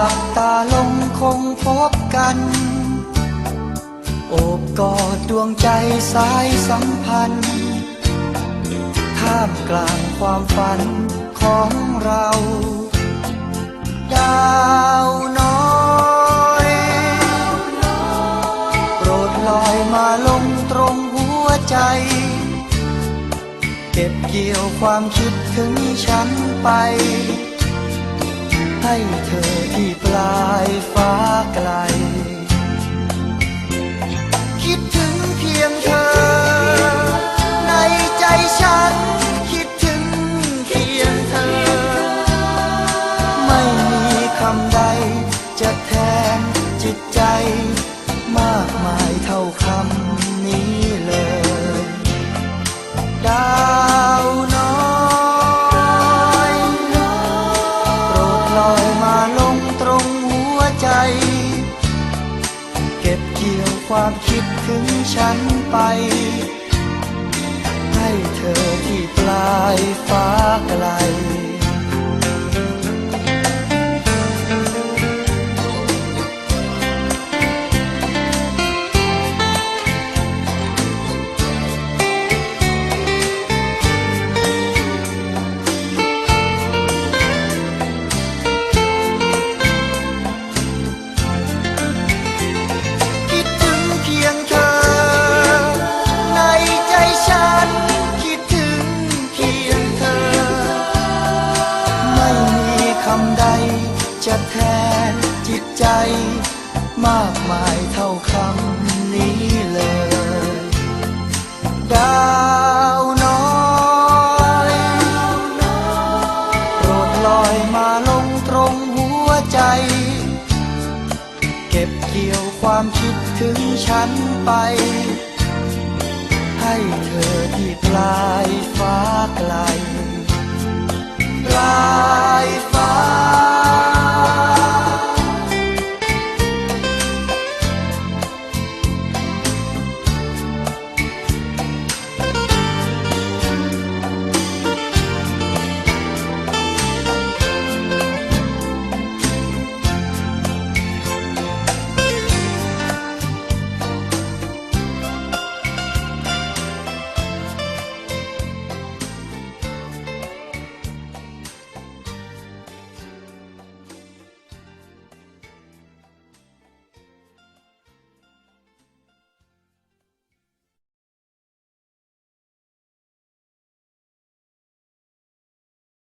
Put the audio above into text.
หลับตาลงคงพบกัน โอบกอดดวงใจสายสัมพันธ์ ท่ามกลางความฝันของเรา ดาวน้อยโปรดลอยมาลงตรงหัวใจ เก็บเกี่ยวความคิดถึงฉันไป ให้เธอที่ปลายฟ้าไกล คิดถึงเพียงเธอ ในใจฉัน คิดถึงเพียงเธอ ไม่มีคำใด จะแทนจิตใจ มากมายเท่าคำนี้ ใจ เก็บเกี่ยวความคิดถึงฉันไป ให้เธอที่ปลายฟ้าไกล ใด จะแทนจิตใจ มากมายเท่าคำนี้เลย ดาวน้อยโปรดลอยมาลงตรงหัวใจ เก็บเกี่ยวความคิดถึงฉันไป ให้เธอที่ปลายฟ้าไกล